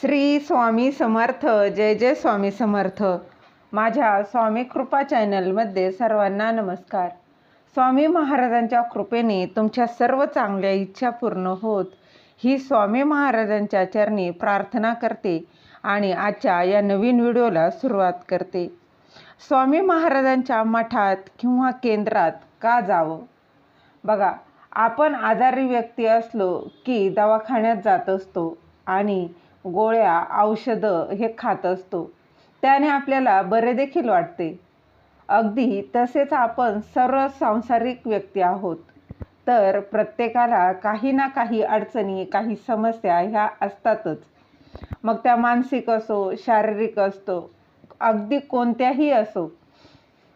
श्री स्वामी समर्थ जय जय स्वामी समर्थ. माझ्या स्वामी कृपा चॅनलमध्ये सर्वांना नमस्कार. स्वामी महाराजांच्या कृपेने तुमच्या सर्व चांगल्या इच्छा पूर्ण होत ही स्वामी महाराजांच्या चरणी प्रार्थना करते आणि आजच्या या नवीन व्हिडिओला सुरुवात करते. स्वामी महाराजांच्या मठात किंवा केंद्रात का जावं? बघा आपण आजारी व्यक्ती असलो की दवाखान्यात जात असतो आणि गोळ्या औषधं हे खात असतो. त्याने आपल्याला बरे देखील वाटते. अगदी तसेच आपण सर्व सांसारिक व्यक्ती आहोत. तर प्रत्येकाला काही ना काही अडचणी काही समस्या ह्या असतातच. मग त्या मानसिक असो शारीरिक असतो अगदी कोणत्याही असो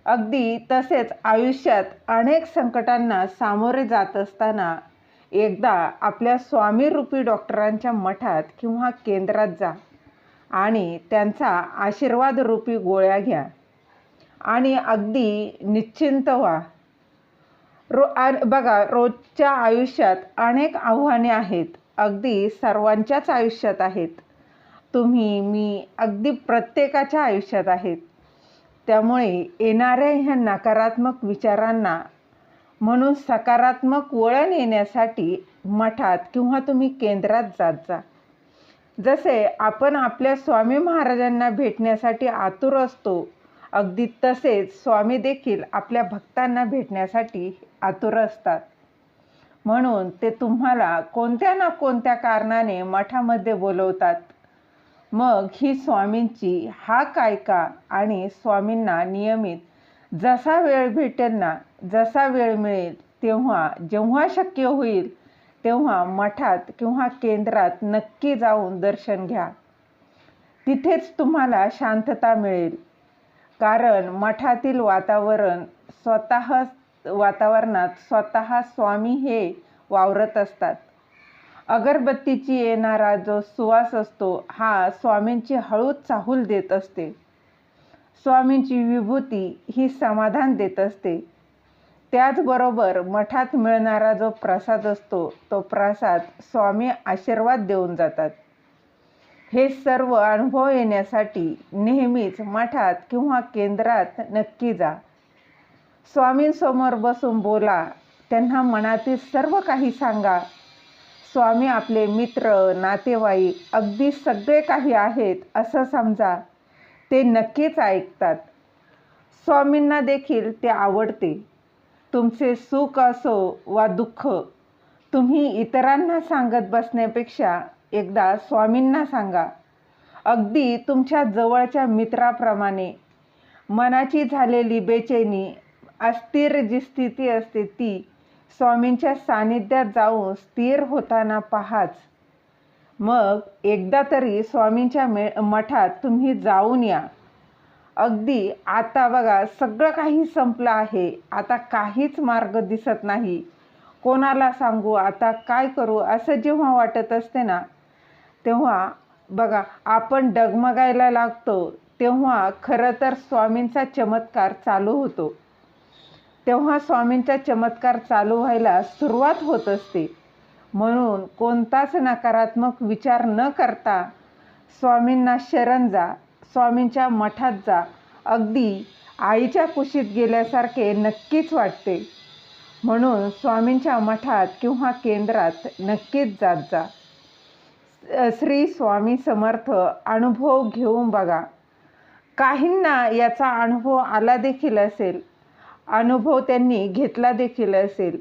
अगदी तसेच आयुष्यात अनेक संकटांना सामोरे जात असताना एकदा आपल्या स्वामीरूपी डॉक्टरांच्या मठात किंवा केंद्रात जा आणि त्यांचा आशीर्वाद रूपी गोळ्या घ्या. आणि अगदी निश्चिंत व्हा. रो आ बघा रोजच्या आयुष्यात अनेक आव्हाने आहेत. अगदी सर्वांच्याच आयुष्यात आहेत. तुम्ही मी अगदी प्रत्येकाच्या आयुष्यात आहेत. त्यामुळे येणाऱ्या ह्या नकारात्मक विचारांना म्हणून सकारात्मक वळण येण्यासाठी मठात किंवा तुम्ही केंद्रात जात जा. जसे आपण आपल्या स्वामी महाराजांना भेटण्यासाठी आतुर असतो अगदी तसेच स्वामी देखील आपल्या भक्तांना भेटण्यासाठी आतुर असतात. म्हणून ते तुम्हाला कोणत्या ना कोणत्या कारणाने मठामध्ये बोलवतात? मग ही स्वामींची हा काय का आणि स्वामींना नियमित जसा वेळ भेटेल ना जसा वेळ मिळेल तेव्हा जेव्हा शक्य होईल तेव्हा मठात किंवा केंद्रात नक्की जाऊन दर्शन घ्या. तिथेच तुम्हाला शांतता मिळेल. कारण मठातील वातावरण स्वतः वातावरणात स्वतः स्वामी हे वावरत असतात. अगरबत्तीची येणारा जो सुवास असतो हा स्वामींची हळूच चाहूल देत असते. स्वामींची विभूती ही समाधान देत असते. त्याचबरोबर मठात मिळणारा जो प्रसाद असतो तो प्रसाद स्वामी आशीर्वाद देऊन जातात. हे सर्व अनुभव येण्यासाठी नेहमीच मठात किंवा केंद्रात नक्की जा. स्वामींसमोर बसून बोला त्यांना मनातील सर्व काही सांगा. स्वामी आपले मित्र नातेवाईक अगदी सगळे काही आहेत असं समजा. ते नक्कीच ऐकतात. स्वामींना देखील ते आवडते. तुमचे सुख असो वा दुःख तुम्ही इतरांना सांगत बसण्यापेक्षा एकदा स्वामींना सांगा. अगदी तुमच्या जवळच्या मित्राप्रमाणे मनाची झालेली बेचैनी अस्थिर जी स्थिती असते ती स्वामींच्या सानिध्यात जाऊन स्थिर होताना पाहाच. मग एकदा तरी स्वामींच्या मे मठात तुम्ही जाऊन या. अगदी आता बघा सगळं काही संपलं आहे. आता काहीच मार्ग दिसत नाही. कोणाला सांगू आता काय करू असं जेव्हा वाटत असते ना तेव्हा बघा आपण डगमगायला लागतो तेव्हा खरं तर स्वामींचा चमत्कार चालू होतो. तेव्हा स्वामींचा चमत्कार चालू व्हायला सुरुवात होत असते. म्हणून कोणताच नकारात्मक विचार न करता स्वामींना शरण जा स्वामींच्या मठात जा. अगदी आईच्या कुशीत गेल्यासारखे नक्कीच वाटते. म्हणून स्वामींच्या मठात किंवा केंद्रात नक्कीच जात जा. श्री स्वामी समर्थ अनुभव घेऊन बघा. काहींना याचा अनुभव आला देखील असेल. अनुभव त्यांनी घेतला देखील असेल.